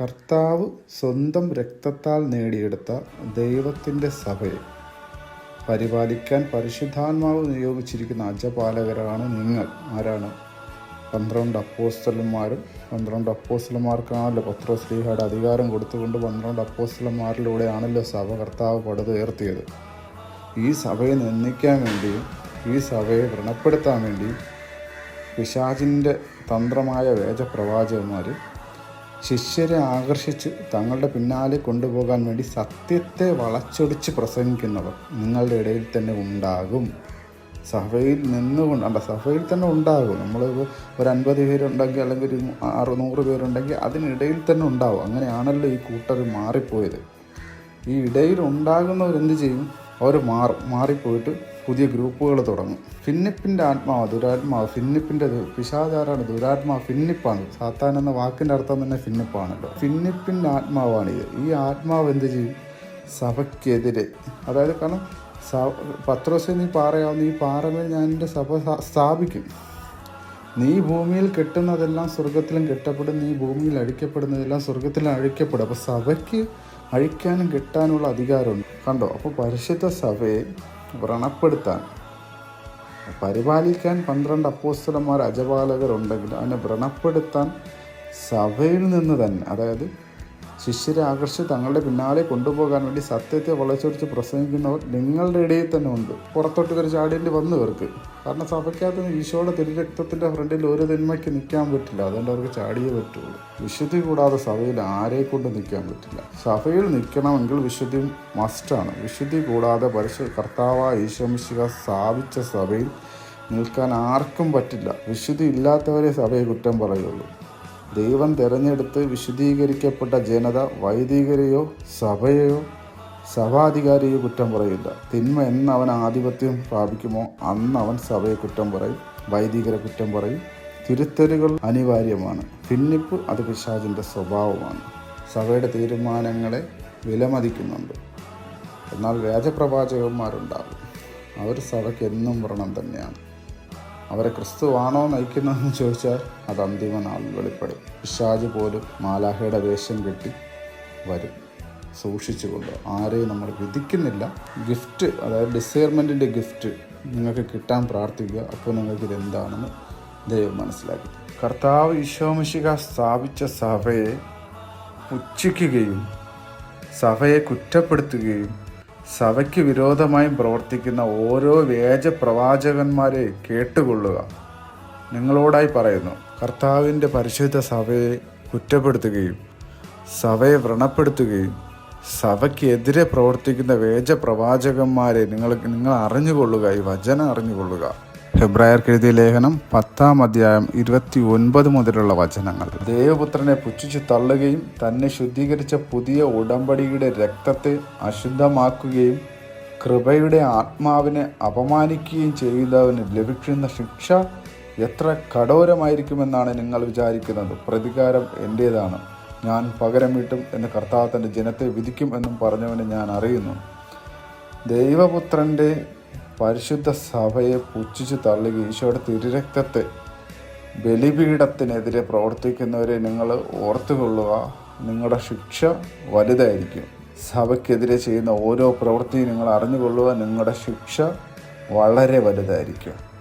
കർത്താവ് സ്വന്തം രക്തത്താൽ നേടിയെടുത്ത ദൈവത്തിന്റെ സഭയെ പരിപാലിക്കാൻ പരിശുദ്ധാത്മാവ് നിയോഗിച്ചിരിക്കുന്ന അജപാലകരാണ് നിങ്ങൾ. ആരാണ്? പന്ത്രണ്ട് അപ്പോസ്റ്റലന്മാരും പന്ത്രണ്ട് അപ്പോസ്റ്റലന്മാർക്കാണല്ലോ പത്രോസ്ലീഹയുടെ അധികാരം കൊടുത്തുകൊണ്ട് പന്ത്രണ്ട് അപ്പോസ്റ്റലന്മാരിലൂടെയാണല്ലോ സഭ കർത്താവ് പടുതുയർത്തിയത്. ഈ സഭയെ നിന്ദിക്കാൻ വേണ്ടിയും ഈ സഭയെ വ്രണപ്പെടുത്താൻ വേണ്ടിയും പിശാചിന്റെ തന്ത്രമായ വേദപ്രവാചകന്മാർ ശിഷ്യരെ ആകർഷിച്ച് തങ്ങളുടെ പിന്നാലെ കൊണ്ടുപോകാൻ വേണ്ടി സത്യത്തെ വളച്ചൊടിച്ച് പ്രസംഗിക്കുന്നവർ നിങ്ങളുടെ ഇടയിൽ തന്നെ ഉണ്ടാകും. സഭയിൽ നിന്നുകൊണ്ട് അല്ല സഭയിൽ തന്നെ ഉണ്ടാകും. നമ്മൾ ഒരു അൻപത് പേരുണ്ടെങ്കിൽ അല്ലെങ്കിൽ ഒരു അറുന്നൂറ് പേരുണ്ടെങ്കിൽ അതിനിടയിൽ തന്നെ ഉണ്ടാവും. അങ്ങനെയാണല്ലോ ഈ കൂട്ടർ മാറിപ്പോയത്. ഈ ഇടയിൽ ഉണ്ടാകുന്നവരെന്ത് ചെയ്യും? അവർ മാറും. മാറിപ്പോയിട്ട് പുതിയ ഗ്രൂപ്പുകൾ തുടങ്ങും. ഫിന്നിപ്പിന്റെ ആത്മാവ് ദുരാത്മാവ് ഫിന്നിപ്പിന്റെ പിശാചാരാണ് ദുരാത്മാവ് ഫിന്നിപ്പാണ്. സാത്താൻ എന്ന വാക്കിന്റെ അർത്ഥം തന്നെ ഫിന്നിപ്പാണല്ലോ. ഫിന്നിപ്പിന്റെ ആത്മാവാണിത്. ഈ ആത്മാവ് എന്ത് ചെയ്യും? സഭയ്ക്കെതിരെ. അതായത് കാരണം പത്രോസ് നീ പാറയാവുന്ന ഈ പാറമേൽ ഞാൻ എന്റെ സഭ സ്ഥാപിക്കും. നീ ഭൂമിയിൽ കെട്ടുന്നതെല്ലാം സ്വർഗത്തിലും കെട്ടപ്പെടും. നീ ഭൂമിയിൽ അഴിക്കപ്പെടുന്നതെല്ലാം സ്വർഗത്തിലും അഴിക്കപ്പെടും. അപ്പോൾ സഭയ്ക്ക് അഴിക്കാനും കെട്ടാനുമുള്ള അധികാരമുണ്ട്. കണ്ടോ? അപ്പോൾ പരിശുദ്ധ സഭയെ വ്രണപ്പെടുത്താൻ. പരിപാലിക്കാൻ പന്ത്രണ്ട് അപ്പോസ്തലന്മാർ അജപാലകരുണ്ടെങ്കിൽ അതിനെ വ്രണപ്പെടുത്താൻ സഭയിൽ നിന്ന് തന്നെ അതായത് ശിഷ്യരെ ആകർഷിച്ച് തങ്ങളുടെ പിന്നാലെ കൊണ്ടുപോകാൻ വേണ്ടി സത്യത്തെ വളച്ചൊടിച്ച് പ്രസംഗിക്കുന്നവർ നിങ്ങളുടെ ഇടയിൽ തന്നെ ഉണ്ട്. പുറത്തോട്ട് ഇവർ ചാടേണ്ടി വന്നു ഇവർക്ക്. കാരണം സഭയ്ക്കകത്ത് ഈശോയുടെ തിരുരക്തത്തിന്റെ ഫ്രണ്ടിൽ ഒരു തിന്മയ്ക്ക് നിൽക്കാൻ പറ്റില്ല. അതുകൊണ്ട് അവർക്ക് ചാടിയേ പറ്റുള്ളൂ. വിശുദ്ധി കൂടാതെ സഭയിൽ ആരെ കൊണ്ട് നിൽക്കാൻ പറ്റില്ല. സഭയിൽ നിൽക്കണമെങ്കിൽ വിശുദ്ധി മസ്റ്റാണ് വിശുദ്ധി കൂടാതെ പരിശു കർത്താവായ ഈശോമിശിക സ്ഥാപിച്ച സഭയിൽ നിൽക്കാൻ ആർക്കും പറ്റില്ല. വിശുദ്ധി ഇല്ലാത്തവരെ സഭയെ കുറ്റം പറയുള്ളൂ. ദൈവം തിരഞ്ഞെടുത്ത് വിശുദ്ധീകരിക്കപ്പെട്ട ജനത വൈദികരെയോ സഭയെയോ സഭാധികാരിയോ കുറ്റം പറയില്ല. തിന്മ എന്ന് അവൻ ആധിപത്യം പ്രാപിക്കുമോ? അന്ന് അവൻ സഭയെ കുറ്റം പറയും വൈദികരെ കുറ്റം പറയും. തിരുത്തലുകൾ അനിവാര്യമാണ്. ഭിന്നിപ്പ് അത് പിശാചിന്റെ സ്വഭാവമാണ്. സഭയുടെ തീരുമാനങ്ങളെ വിലമതിക്കുന്നുണ്ട്. എന്നാൽ വേദപ്രവാചകന്മാരുണ്ടാകും അവർ സഭയ്ക്ക് എന്നും വ്രണം തന്നെയാണ്. അവരെ ക്രിസ്തുവാണോ നയിക്കുന്നതെന്ന് ചോദിച്ചാൽ അത് അന്തിമ നാളിൽ വെളിപ്പെടും. പിശാജ് പോലും മാലാഹയുടെ വേഷം കെട്ടി വരും. സൂക്ഷിച്ചുകൊണ്ട് ആരെയും നമ്മൾ വിധിക്കുന്നില്ല. ഗിഫ്റ്റ് അതായത് ഡിസൈർമെന്റിന്റെ ഗിഫ്റ്റ് നിങ്ങൾക്ക് കിട്ടാൻ പ്രാർത്ഥിക്കുക. അപ്പോൾ നിങ്ങൾക്ക് ഇതെന്താണെന്ന് ദൈവം മനസ്സിലാക്കി കർത്താവ് ഈശോമിശിക സ്ഥാപിച്ച സഭയെ പുച്ഛിക്കുകയും സഭയെ കുറ്റപ്പെടുത്തുകയും സഭയ്ക്ക് വിരോധമായി പ്രവർത്തിക്കുന്ന ഓരോ വേജ പ്രവാചകന്മാരെ കേട്ടുകൊള്ളുക. നിങ്ങളോടായി പറയുന്നു കർത്താവിന്റെ പരിശുദ്ധ സഭയെ കുറ്റപ്പെടുത്തുകയും സഭയെ വ്രണപ്പെടുത്തുകയും സഭയ്ക്കെതിരെ പ്രവർത്തിക്കുന്ന വേജ പ്രവാചകന്മാരെ നിങ്ങൾ നിങ്ങൾ അറിഞ്ഞുകൊള്ളുക ഈ വചനം അറിഞ്ഞുകൊള്ളുക. ഹെബ്രായർക്ക് ലേഖനം പത്താം അധ്യായം ഇരുപത്തി ഒൻപത് മുതലുള്ള വചനങ്ങൾ. ദേവപുത്രനെ പുച്ഛിച്ചു തള്ളുകയും തന്നെ ശുദ്ധീകരിച്ച പുതിയ ഉടമ്പടിയുടെ രക്തത്തെ അശുദ്ധമാക്കുകയും കൃപയുടെ ആത്മാവിനെ അപമാനിക്കുകയും ചെയ്യുന്നവന് ലഭിക്കുന്ന ശിക്ഷ എത്ര കഠോരമായിരിക്കുമെന്നാണ് നിങ്ങൾ വിചാരിക്കുന്നത്? പ്രതികാരം എന്റേതാണ് ഞാൻ പകരം വീട്ടും എന്ന് കർത്താവ് തന്റെ ജനത്തെ വിധിക്കും എന്നും പറഞ്ഞവനെ ഞാൻ അറിയുന്നു. ദൈവപുത്രന്റെ പരിശുദ്ധ സഭയെ പുച്ഛിച്ചു തള്ളുക ഈശോയുടെ തിരുരക്തത്തെ ബലിപീഠത്തിനെതിരെ പ്രവർത്തിക്കുന്നവരെ നിങ്ങൾ ഓർത്തുകൊള്ളുക. നിങ്ങളുടെ ശിക്ഷ വലുതായിരിക്കും. സഭയ്ക്കെതിരെ ചെയ്യുന്ന ഓരോ പ്രവൃത്തിയും നിങ്ങൾ അറിഞ്ഞുകൊള്ളുക. നിങ്ങളുടെ ശിക്ഷ വളരെ വലുതായിരിക്കും.